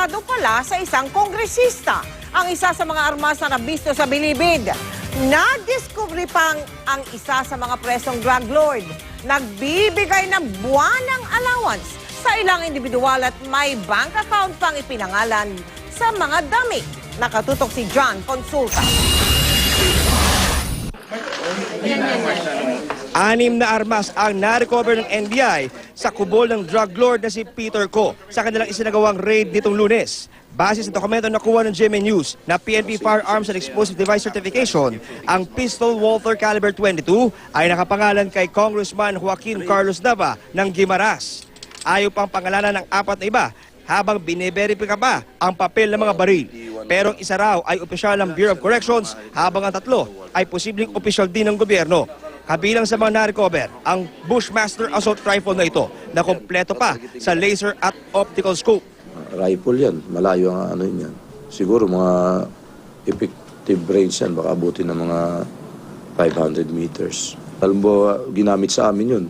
suplado pala sa isang kongresista. Ang isa sa mga armas na nabisto sa bilibid. Nadiskubre pang ang isa sa mga presong drug lord. Nagbibigay ng buwanang allowance sa ilang individual at may bank account pang ipinangalan sa mga damit. Nakatutok si John Consulta. Anim na armas ang na-recover ng NBI sa kubol ng drug lord na si Peter Co sa kanilang isinagawang raid nitong lunes. Base sa dokumento na kuha ng GMA News na PNP Firearms and Explosive Device Certification, ang pistol Walther Caliber 22 ay nakapangalan kay Congressman Joaquin Carlos Dava ng Gimaras. Ayaw pang pangalanan ng apat na iba habang bineberipika pa ang papel ng mga baril. Pero isa raw ay opisyal ng Bureau of Corrections habang ang tatlo ay posibleng opisyal din ng gobyerno. Kabilang sa mga na-recover, ang Bushmaster Assault Rifle na ito na kompleto pa sa laser at optical scope. rifle yan. Malayo ang ano yan. Siguro mga effective range yan. Baka abutin ng mga 500 meters. Alam mo, ginamit sa amin yun.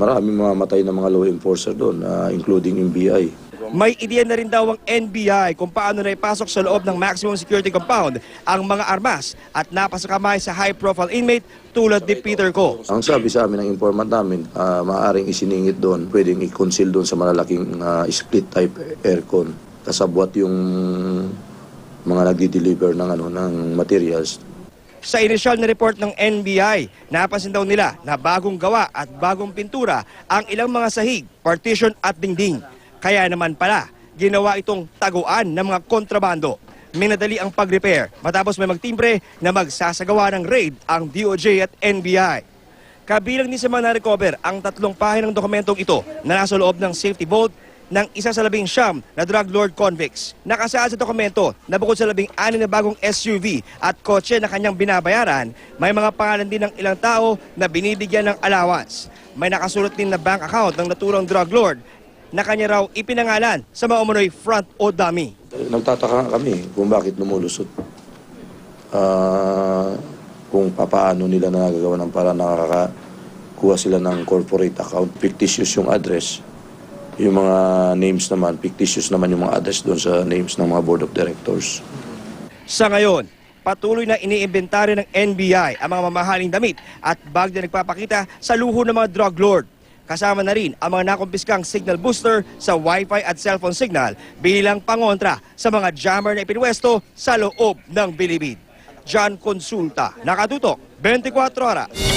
Maraming mga matay na mga law enforcer doon, ah, including NBI. May ideya na rin daw ang NBI kung paano na ipasok sa loob ng maximum security compound ang mga armas at napasakamay sa high-profile inmate tulad ni Peter Co. Ang sabi sa amin ng informant namin, ah, maaaring isiningit doon, pwedeng i-conceal doon sa malalaking ah, split type aircon. Kasabwat yung mga nagdi-deliver ng ano ng materials Sa inisyal na report ng NBI, napansin daw nila na bagong gawa at bagong pintura ang ilang mga sahig, partition at dingding. Kaya naman pala, ginawa itong taguan ng mga kontrabando. Minadali ang pag-repair matapos may magtimbre na magsasagawa ng raid ang DOJ at NBI. Kabilang din sa mga na-recover ang tatlong pahinang dokumentong ito na nasa loob ng safety vault ng isa sa labing siyam na drug lord convicts. Nakasaad sa dokumento na bukod sa labing anim na bagong SUV at kotse na kanyang binabayaran, may mga pangalan din ng ilang tao na binibigyan ng allowance. May nakasulat din na bank account ng naturang drug lord na kanya raw ipinangalan sa mga umunoy front o dummy. Nagtataka kami kung bakit lumulusot. Ah, kung papaano nila nagagawa ng para nakakakuha sila ng corporate account. Fictitious yung address. Yung mga names naman, fictitious naman yung mga address doon sa names ng mga board of directors. Sa ngayon, patuloy na iniimbentary ng NBI ang mga mamahaling damit at bag na nagpapakita sa luho ng mga drug lord. Kasama na rin ang mga nakumpiskang signal booster sa Wi-Fi at cellphone signal bilang pangontra sa mga jammer na ipinwesto sa loob ng bilibid. John Consulta, nakatutok, 24 oras.